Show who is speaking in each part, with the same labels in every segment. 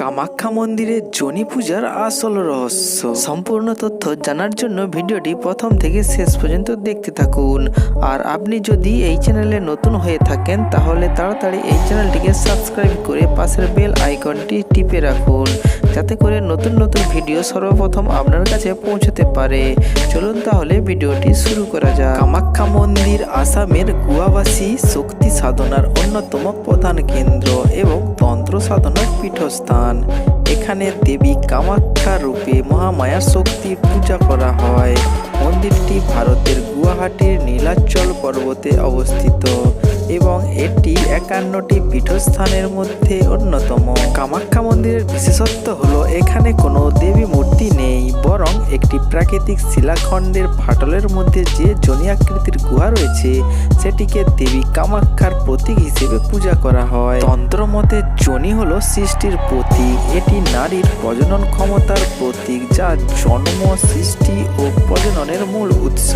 Speaker 1: কামাখ্যা মন্দিরের জনি পূজার আসল রহস্য। সম্পূর্ণ তথ্য জানার জন্য ভিডিওটি প্রথম থেকে শেষ পর্যন্ত দেখতে থাকুন। আর আপনি যদি এই চ্যানেলে নতুন হয়ে থাকেন, তাহলে তাড়াতাড়ি এই চ্যানেলটিকে সাবস্ক্রাইব করে পাশের বেল আইকনটি টিপে রাখুন। যাতে করে নতুন নতুন ভিডিও সর্বপ্রথম আপনার কাছে পৌঁছতে পারে। চলুন তাহলে ভিডিওটি শুরু করা যাক। কামাখ্যা মন্দির আসামের গুয়াবাসী শক্তি সাধনার অন্যতম প্রধান কেন্দ্র এবং তন্ত্র সাধনার পীঠস্থান। এখানে দেবী কামাখ্যা রূপে মহামায়ার শক্তির পূজা করা হয়। মন্দিরটি ভারতের গুয়াহাটির নীলাচল পর্বতে অবস্থিত। এবং এটি একান্নটি পীঠস্থানের মধ্যে অন্যতম। কামাখ্যা মন্দিরের বিশেষত্ব হলো এখানে কোনো দেবী মূর্তি নেই, বরং একটি প্রাকৃতিক শিলাখণ্ডের ফাটলের মধ্যে যে জনি আকৃতির গুহা রয়েছে, সেটিকে দেবী কামাখ্যার প্রতীক হিসেবে পূজা করা হয়। তন্ত্র মতে জনি হলো সৃষ্টির প্রতীক। এটি নারীর প্রজনন ক্ষমতার প্রতীক, যা জন্ম, সৃষ্টি ও প্রজননের মূল উৎস।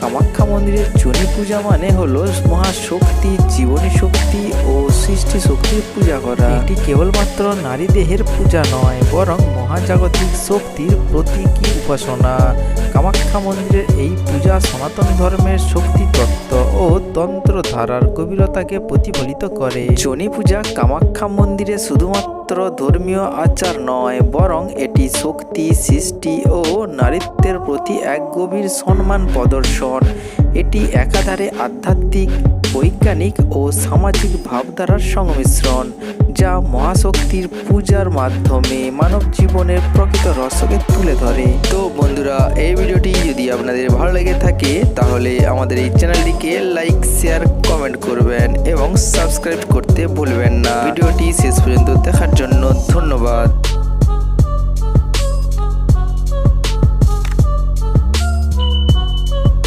Speaker 1: কামাখ্যা মন্দিরের জনি পূজা মানে হলো মহাশক্তি, জীবনী শক্তি ও সৃষ্টি শক্তির পূজা করা। এটি কেবলমাত্র নারী দেহের পূজা নয়, বরং মহাজাগতিক শক্তির প্রতীকী উপাসনা। কামাখ্যা মন্দিরের এই পূজা সনাতন ধর্মের শক্তি তত্ত্ব ও তন্ত্র ধারার গভীরতাকে প্রতিফলিত করে। জনি পূজা কামাখ্যা মন্দিরে শুধুমাত্র ধর্মীয় আচার নয়, বরং এটি শক্তি, সৃষ্টি ও নারীত্বের প্রতি এক গভীর সম্মান প্রদর্শন। এটি একাধারে আধ্যাত্মিক, বৈজ্ঞানিক ও সামাজিক ভাবধারার সংমিশ্রণ, যা মহাশক্তির পূজার মাধ্যমে মানব জীবনের প্রকৃত রসকে তুলে ধরে। তো বন্ধুরা, এই ভিডিওটি আপনাদের ভালো লেগে থাকে, তাহলে আমাদের এই চ্যানেলটিকে লাইক শেয়ার কমেন্ট করবেন এবং সাবস্ক্রাইব করতে ভুলবেন না। ভিডিওটি শেষ পর্যন্ত দেখার জন্য ধন্যবাদ।